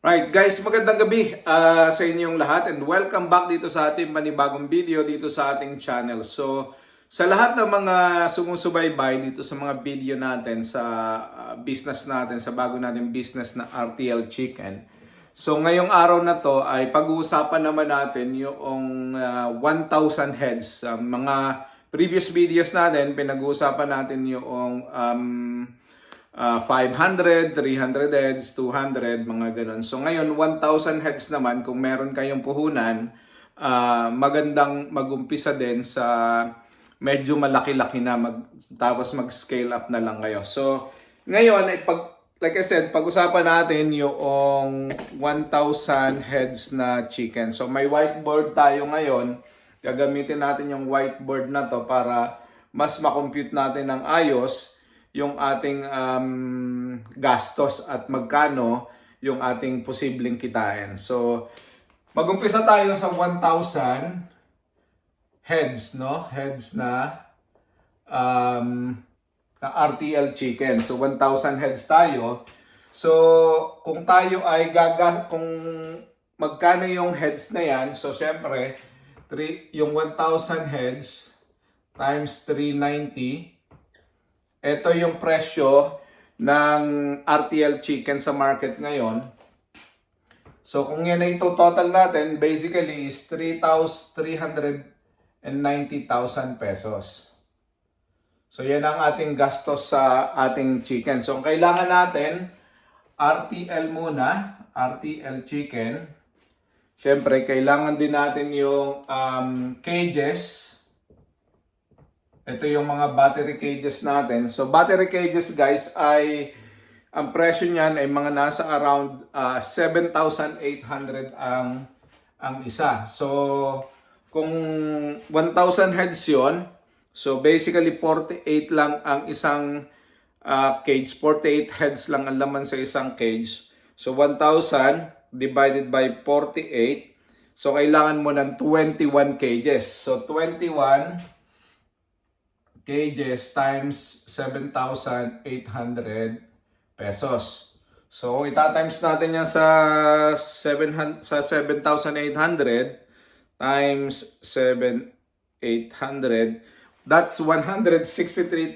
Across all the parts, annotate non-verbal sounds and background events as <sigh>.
Right, guys, magandang gabi ah, sa inyong lahat and welcome back dito sa ating panibagong video dito sa ating channel. So, sa lahat ng mga sumusubaybay dito sa mga video natin sa ah, business natin, sa bago natin business na RTL Chicken. So, ngayong araw na to ay pag-uusapan naman natin yung ah, 1,000 heads. Sa mga previous videos natin, pinag-uusapan natin yung um, uh, 500, 300 heads, 200, mga ganun. So ngayon, 1,000 heads naman, kung meron kayong puhunan, uh, magandang magumpisa din sa medyo malaki-laki na, mag, tapos mag-scale up na lang kayo. So ngayon, ay pag, like I said, pag-usapan natin yung 1,000 heads na chicken. So may whiteboard tayo ngayon. Gagamitin natin yung whiteboard na to para mas makompute natin ng ayos yung ating um, gastos at magkano yung ating posibleng kitain. So, mag-umpisa tayo sa 1,000 heads, no? Heads na um, na RTL chicken. So, 1,000 heads tayo. So, kung tayo ay gaga, kung magkano yung heads na yan, so syempre, three, yung 1,000 heads times 390, ito yung presyo ng RTL chicken sa market ngayon. So kung yan ay ito total natin, basically is 3,390,000 pesos. So yan ang ating gastos sa ating chicken. So ang kailangan natin, RTL muna, RTL chicken. Siyempre, kailangan din natin yung um, cages. Ito yung mga battery cages natin. So battery cages guys ay ang presyo niyan ay mga nasa around ah, 7,800 ang ang isa. So kung 1,000 heads 'yon, so basically 48 lang ang isang ah, cage. 48 heads lang ang laman sa isang cage. So 1,000 divided by 48. So kailangan mo ng 21 cages. So 21 cages times 7,800 pesos. So, itatimes natin yan sa 700, sa 7,800 times 7,800. That's 163,800.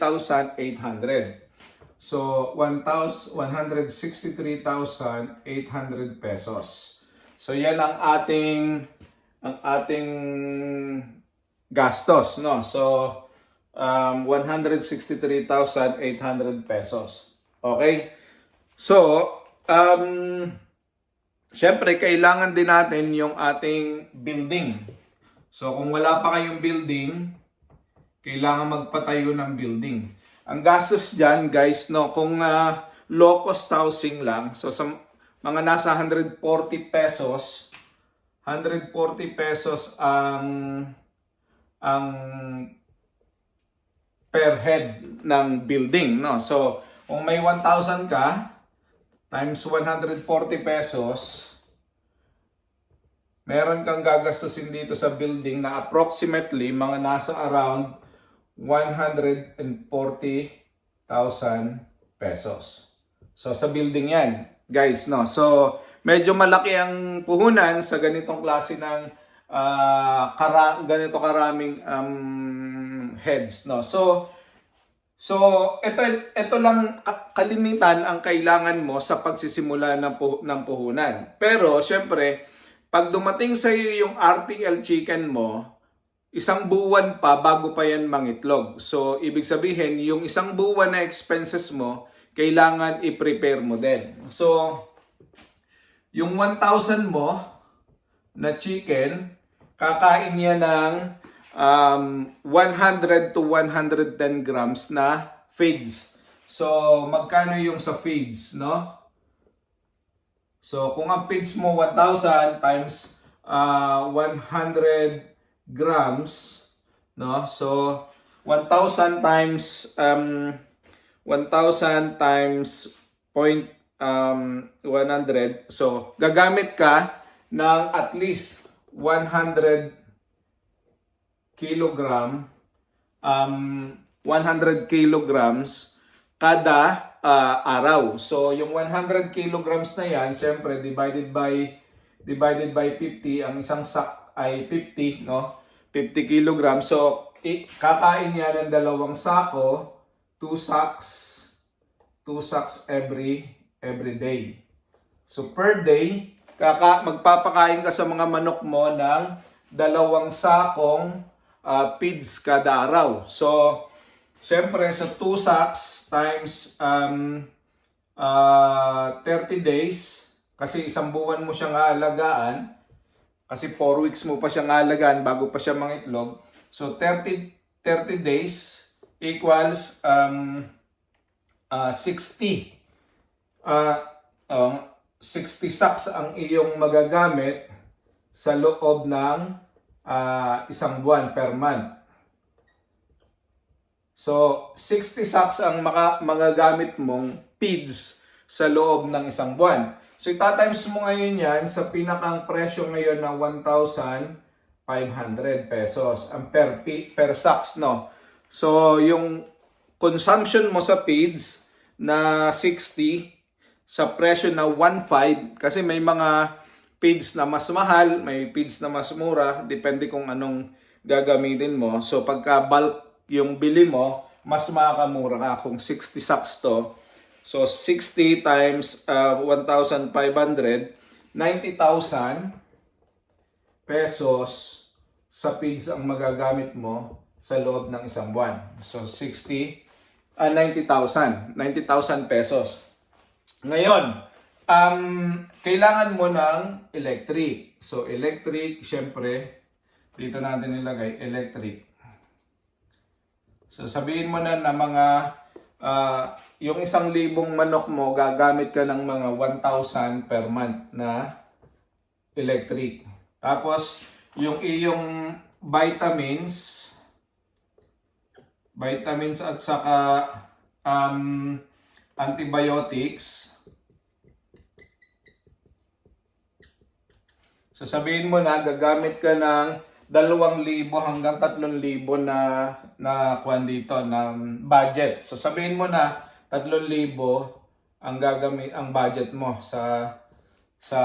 So, 163,800 pesos. So, yan ang ating ang ating gastos, no? So, um, 163,800 pesos. Okay? So, um, syempre, kailangan din natin yung ating building. So, kung wala pa kayong building, kailangan magpatayo ng building. Ang gastos dyan, guys, no, kung uh, low cost housing lang, so sa mga nasa 140 pesos, 140 pesos ang ang per head ng building, no? So, kung may 1,000 ka, times 140 pesos, meron kang gagastusin dito sa building na approximately mga nasa around 140,000 pesos. So, sa building yan, guys, no? So, medyo malaki ang puhunan sa ganitong klase ng ah, kara- ganito karaming um, heads, no? So, So, ito ito lang ka- kalimitan ang kailangan mo sa pagsisimula ng pu- ng puhunan. Pero syempre, pag dumating sa iyo yung RTL chicken mo, isang buwan pa bago pa yan mangitlog. So, ibig sabihin, yung isang buwan na expenses mo, kailangan i-prepare mo din. So, yung 1,000 mo na chicken, kakain niya ng um, 100 to 110 grams na feeds. So, magkano yung sa feeds, no? So, kung ang feeds mo 1,000 times uh, 100 grams, no? So, 1,000 times um, 1,000 times point um, 100. So, gagamit ka ng at least 100 kilogram um, 100 kilograms kada ah, araw. So yung 100 kilograms na yan, syempre divided by divided by 50, ang isang sack ay 50, no? 50 kilograms. So kakain yan ng dalawang sako, 2 sacks, 2 sacks every every day. So per day, kaka magpapakain ka sa mga manok mo ng dalawang sakong ah, feeds kada araw. So, syempre sa 2 sacks times um, ah, 30 days, kasi isang buwan mo siyang aalagaan, kasi 4 weeks mo pa siyang aalagaan bago pa siya mangitlog. So, 30, 30 days equals um, ah, 60 ah ang 60 sacks ang iyong magagamit sa loob ng ah, isang buwan per month. So, 60 sacks ang maka, magagamit mong feeds sa loob ng isang buwan. So, itatimes mo ngayon yan sa pinakang presyo ngayon na 1,500 pesos ang per, per sacks, no? So, yung consumption mo sa feeds na 60 sa presyo na 1.5 kasi may mga feeds na mas mahal, may feeds na mas mura, depende kung anong gagamitin mo. So pagka bulk yung bili mo, mas makakamura ka kung 60 sacks to. So 60 times uh, 1,500, 90,000 pesos sa feeds ang magagamit mo sa loob ng isang buwan. So 60, ah 90,000. 90,000 pesos. Ngayon, um, kailangan mo ng electric. So, electric, syempre, dito natin nilagay, electric. So, sabihin mo na na mga, ah, yung isang libong manok mo, gagamit ka ng mga 1,000 per month na electric. Tapos, yung iyong vitamins, vitamins at saka um, antibiotics, So sabihin mo na gagamit ka ng 2,000 hanggang 3,000 na na kuan dito ng budget. So sabihin mo na 3,000 ang gagamit ang budget mo sa sa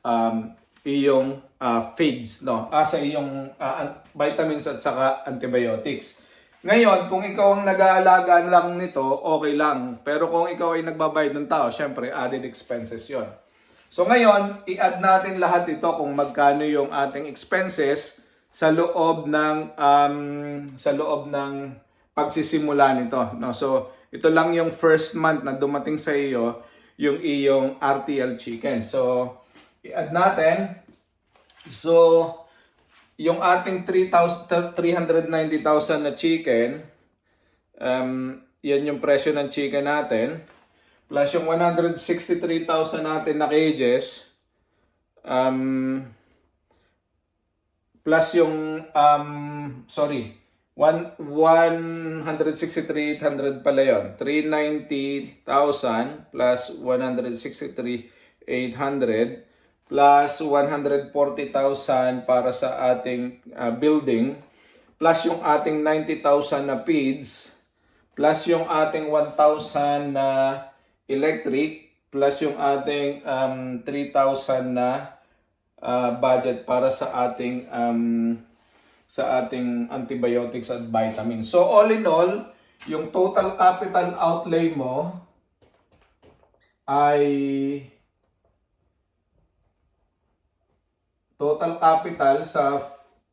um, iyong ah, feeds no. Ah, sa iyong an- vitamins at saka antibiotics. Ngayon, kung ikaw ang nag-aalaga lang nito, okay lang. Pero kung ikaw ay nagbabayad ng tao, syempre added expenses 'yon. So ngayon, i-add natin lahat ito kung magkano yung ating expenses sa loob ng um, sa loob ng pagsisimula nito, no? So ito lang yung first month na dumating sa iyo yung iyong RTL chicken. So i-add natin. So yung ating 3,000 390,000 na chicken, um, yan yung presyo ng chicken natin plus yung 163,000 natin na cages, um, plus yung, um, sorry, one, 163,800 pala yun. 390,000 plus 163,800 plus 140,000 para sa ating uh, building plus yung ating 90,000 na feeds plus yung ating 1,000 na electric plus yung ating um, 3,000 na uh, budget para sa ating um, sa ating antibiotics at vitamins. So all in all, yung total capital outlay mo ay total capital sa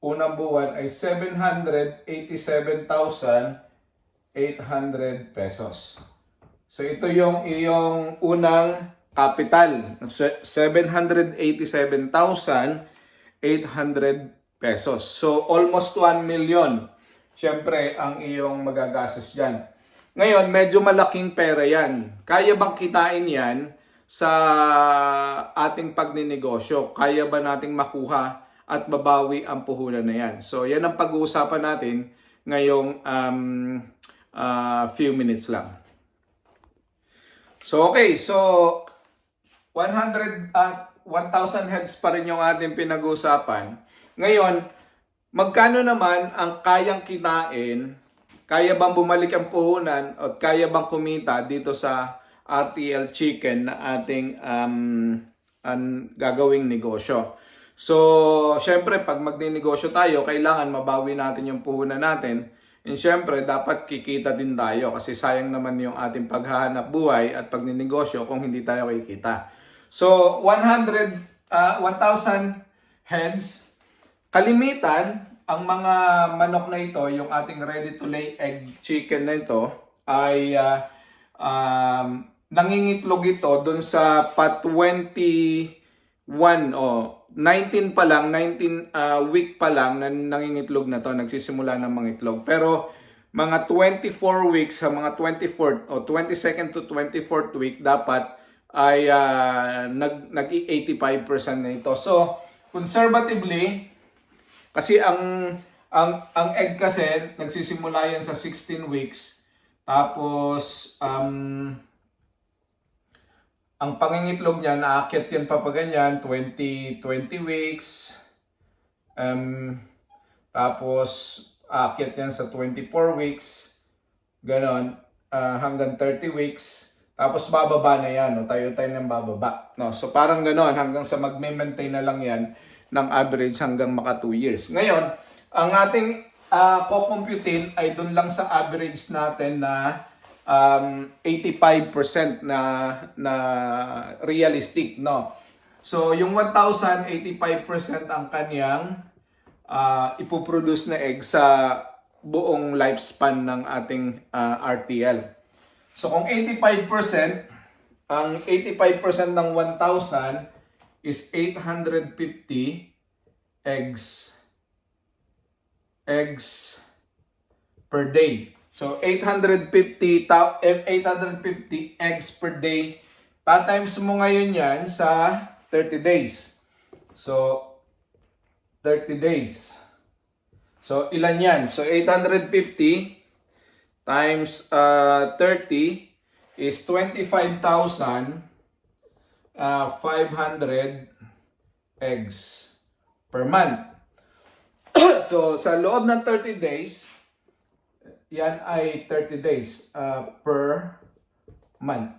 unang buwan ay 787,800 pesos. So ito yung iyong unang capital, 787,800 pesos. So almost 1 million. Siyempre, ang iyong magagastos dyan. Ngayon, medyo malaking pera yan. Kaya bang kitain yan sa ating pagninegosyo? Kaya ba nating makuha at babawi ang puhunan na yan? So, yan ang pag-uusapan natin ngayong um, uh, few minutes lang. So okay, so 100 at 1,000 heads pa rin yung ating pinag-uusapan. Ngayon, magkano naman ang kayang kitain kaya bang bumalik ang puhunan at kaya bang kumita dito sa RTL Chicken na ating um, ang gagawing negosyo. So, syempre, pag magninegosyo tayo, kailangan mabawi natin yung puhunan natin. And syempre, dapat kikita din tayo kasi sayang naman yung ating paghahanap buhay at pagninegosyo kung hindi tayo kikita. So, 100, ah, 1,000 heads. Kalimitan, ang mga manok na ito, yung ating ready to lay egg chicken na ito, ay ah, um, nangingitlog ito dun sa pa 21 o 19 pa lang, 19 ah, week pa lang na nangingitlog na to, nagsisimula ng mga itlog. Pero mga 24 weeks sa mga 24th o 22nd to 24th week dapat ay ah, nag nag 85% na ito. So, conservatively kasi ang ang ang egg kasi nagsisimula yan sa 16 weeks. Tapos um ang pangingitlog niya naakyat yan pa pa ganyan 20 20 weeks. Um tapos aakyat yan sa 24 weeks. Ganon ah, hanggang 30 weeks. Tapos bababa na yan, no? tayo tayo ng bababa. No? So parang ganon, hanggang sa magme-maintain na lang yan ng average hanggang maka 2 years. Ngayon, ang ating uh, kukumputin ay dun lang sa average natin na um, 85% na na realistic, no. So yung 1,000 85% ang kanyang uh, ipoproduce na egg sa buong lifespan ng ating uh, RTL. So kung 85%, ang 85% ng 1,000 is 850 eggs eggs per day. So 850 ta- eh, 850 eggs per day. Ta-times mo ngayon 'yan sa 30 days. So 30 days. So ilan 'yan? So 850 times uh, 30 is 25,000 uh, 500 eggs per month. <coughs> so, sa loob ng 30 days, yan ay 30 days uh, per month.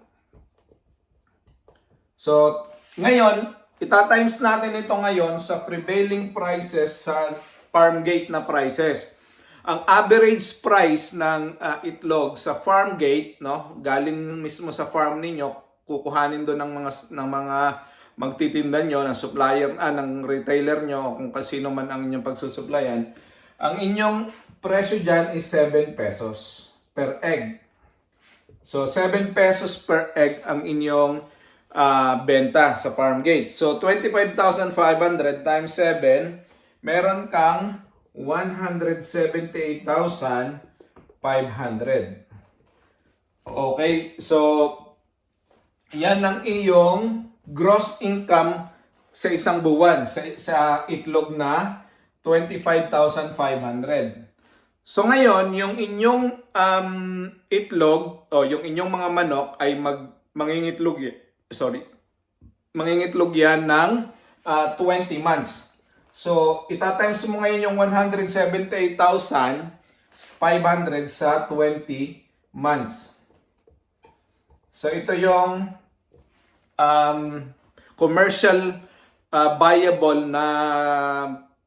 So, ngayon, itatimes natin ito ngayon sa prevailing prices sa farm gate na prices. Ang average price ng uh, itlog sa farm gate, no, galing mismo sa farm ninyo, kukuhanin doon ng mga ng mga magtitinda nyo, ng supplier, ah, ng retailer nyo, kung kasino man ang inyong pagsusuplayan, ang inyong presyo dyan is 7 pesos per egg. So, 7 pesos per egg ang inyong ah, benta sa farm gate. So, 25,500 times 7, meron kang 178,500. Okay, so yan ang iyong gross income sa isang buwan sa, sa itlog na 25,500. So ngayon, yung inyong um, itlog o yung inyong mga manok ay mag mangingitlog sorry. Mangingitlog yan ng uh, 20 months. So, itatimes mo ngayon yung 178,500 sa 20 months. So, ito yung um, commercial uh, viable na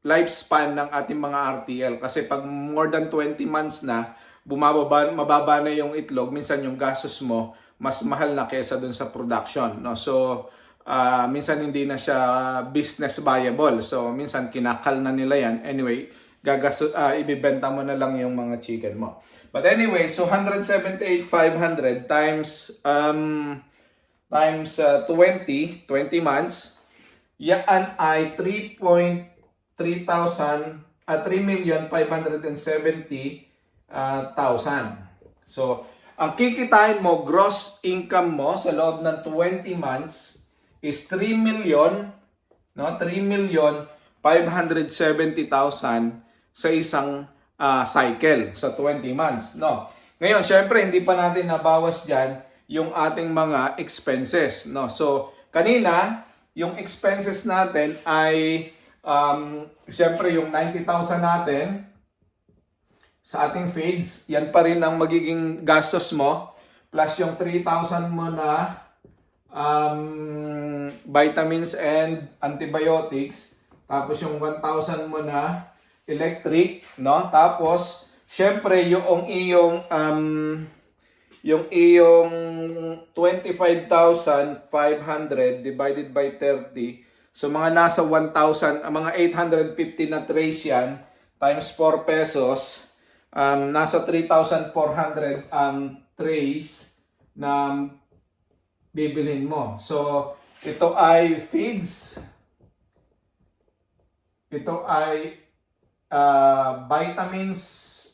lifespan ng ating mga RTL. Kasi pag more than 20 months na, bumababa, mababa na yung itlog, minsan yung gastos mo, mas mahal na kesa dun sa production. No? So, uh, minsan hindi na siya business viable. So, minsan kinakal na nila yan. Anyway, gagastos, uh, ibibenta mo na lang yung mga chicken mo. But anyway, so 178,500 times um, times uh, 20, 20 months, yan ay 3.3,000 at 3,570,000. So, ang kikitain mo, gross income mo sa loob ng 20 months is 3 million, no? 3 million 570,000 sa isang uh, cycle sa 20 months, no? Ngayon, syempre hindi pa natin nabawas diyan yung ating mga expenses, no? So, kanina, yung expenses natin ay um, syempre yung 90,000 natin sa ating feeds, yan pa rin ang magiging gastos mo. Plus yung 3,000 mo na um, vitamins and antibiotics. Tapos yung 1,000 mo na electric, no? Tapos, syempre, yung iyong um, yung iyong 25,500 divided by 30. So, mga nasa 1,000, ah, mga 850 na trays yan times 4 pesos. Um, nasa 3,400 ang trays na bibilhin mo. So, ito ay feeds. Ito ay uh, vitamins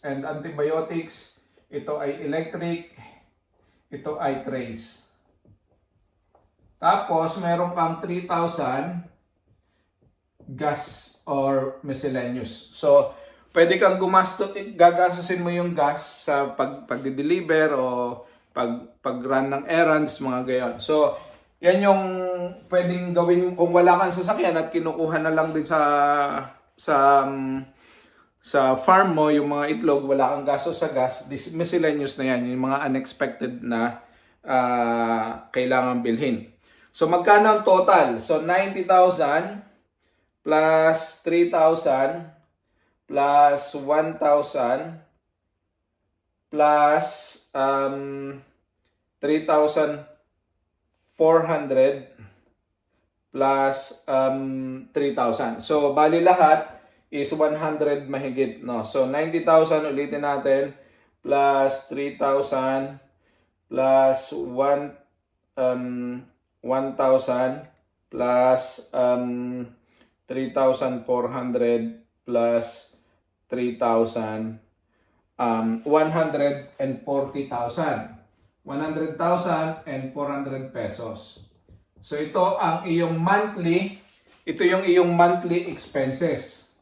and antibiotics. Ito ay electric. Ito ay trace. Tapos, meron pang 3,000 gas or miscellaneous. So, pwede kang gumasto, gagastusin mo yung gas sa pag, pagde-deliver o pag, pag-run ng errands, mga gayon. So, yan yung pwedeng gawin kung wala kang sasakyan at kinukuha na lang din sa sa um, sa farm mo, yung mga itlog, wala kang gasto sa gas, this miscellaneous na yan, yung mga unexpected na ah, kailangan bilhin. So, magkano ang total? So, 90,000 plus 3,000 plus 1,000 plus um, 3,400 plus um, 3,000. So, bali lahat is 100 mahigit. No? So, 90,000 ulitin natin plus 3,000 plus 1 um, 1,000 plus um, 3,400 plus 3,000 um, 140,000. 100,000 and 400 pesos. So ito ang iyong monthly, ito yung iyong monthly expenses.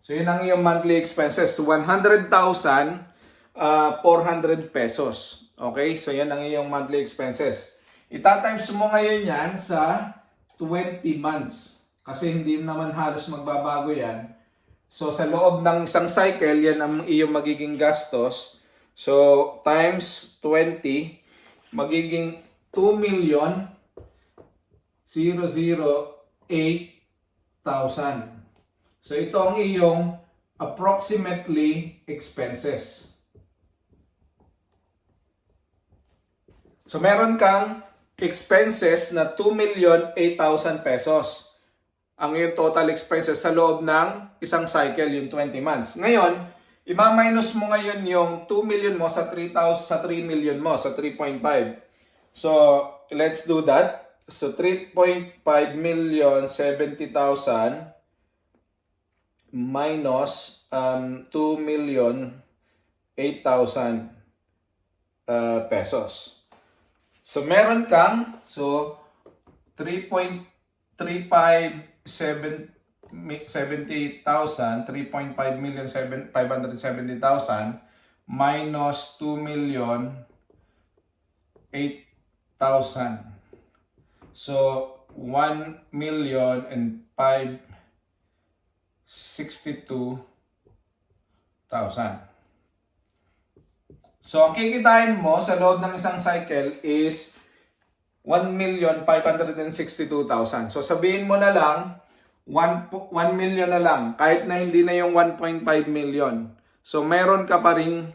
So yun ang iyong monthly expenses, 100,000 uh, 400 pesos. Okay? So yan ang iyong monthly expenses. Itatimes mo ngayon yan sa 20 months. Kasi hindi naman halos magbabago yan. So sa loob ng isang cycle, yan ang iyong magiging gastos. So times 20, magiging 2 million 008,000. So ito ang iyong approximately expenses. So meron kang expenses na 2,008,000 pesos. Ang iyong total expenses sa loob ng isang cycle, yung 20 months. Ngayon, ima-minus mo ngayon yung 2 million mo sa 3,000 sa 3 million mo, sa 3.5. So, let's do that. So, 3.5 million 70,000 minus um, 2 million 8,000 uh, pesos. So meron kang so 3.357 70,000, 3.5 million 7, 570,000 minus 2 million 8,000. So 1 million and 5 62,000. So, ang kikitain mo sa loob ng isang cycle is 1,562,000. So, sabihin mo na lang, 1, po- 1 million na lang, kahit na hindi na yung 1.5 million. So, meron ka pa rin,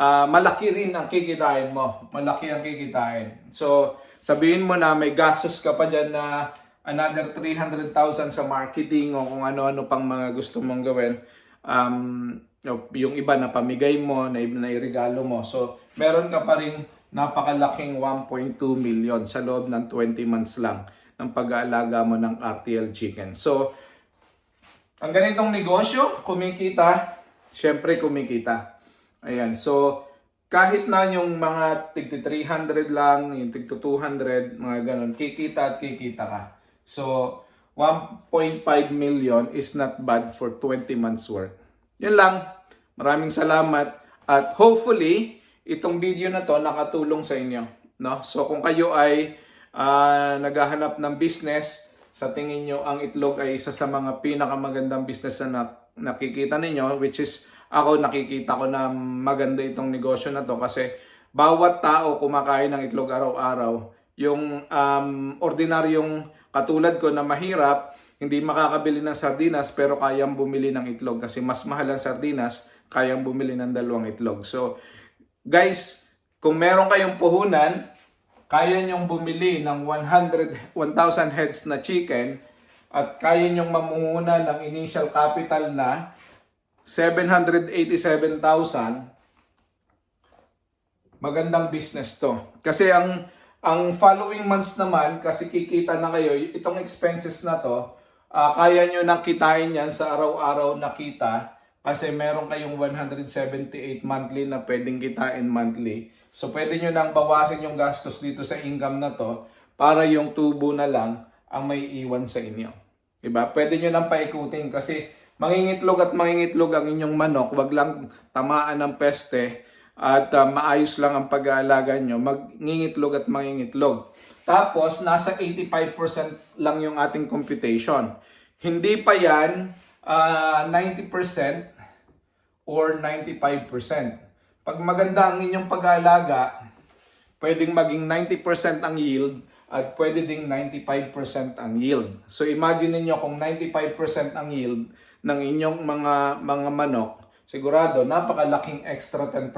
ah, malaki rin ang kikitain mo. Malaki ang kikitain. So, sabihin mo na may gastos ka pa dyan na another 300,000 sa marketing o kung ano-ano pang mga gusto mong gawin. Um, yung iba na pamigay mo, na, na regalo mo. So, meron ka pa rin napakalaking 1.2 million sa loob ng 20 months lang ng pag-aalaga mo ng RTL Chicken. So, ang ganitong negosyo, kumikita, syempre kumikita. Ayan, so kahit na yung mga tig 300 lang, yung tig 200, mga ganun, kikita at kikita ka. So, 1.5 million is not bad for 20 months worth. Yun lang. Maraming salamat. At hopefully, itong video na to nakatulong sa inyo. No? So, kung kayo ay ah, naghahanap ng business, sa tingin nyo ang itlog ay isa sa mga pinakamagandang business na nakikita ninyo which is ako nakikita ko na maganda itong negosyo na to kasi bawat tao kumakain ng itlog araw-araw yung um, ordinaryong katulad ko na mahirap hindi makakabili ng sardinas pero kayang bumili ng itlog kasi mas mahal ang sardinas kayang bumili ng dalawang itlog so guys kung meron kayong puhunan kaya nyong bumili ng 100 1,000 heads na chicken at kaya nyong mamuna ng initial capital na 787,000 magandang business to. Kasi ang ang following months naman kasi kikita na kayo itong expenses na to ah, kaya nyo nang kitain yan sa araw-araw na kita kasi meron kayong 178 monthly na pwedeng kitain monthly. So pwede nyo nang bawasin yung gastos dito sa income na to para yung tubo na lang ang may iwan sa inyo. Diba? Pwede nyo nang paikutin kasi mangingitlog at mangingitlog ang inyong manok, wag lang tamaan ng peste at uh, maayos lang ang pag-aalaga nyo, magngingitlog at mangingitlog. Tapos, nasa 85% lang yung ating computation. Hindi pa yan ah, 90% or 95%. Pag maganda ang inyong pag-aalaga, pwedeng maging 90% ang yield at pwede ding 95% ang yield. So imagine niyo kung 95% ang yield ng inyong mga mga manok, sigurado napakalaking extra 10%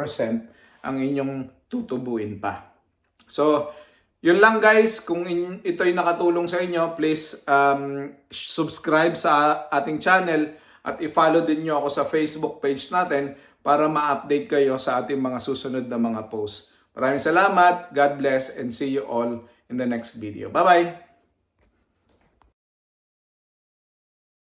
ang inyong tutubuin pa. So, yun lang guys, kung in, ito'y nakatulong sa inyo, please um, subscribe sa ating channel at i-follow din nyo ako sa Facebook page natin para ma-update kayo sa ating mga susunod na mga posts. Maraming salamat, God bless, and see you all in the next video. Bye-bye!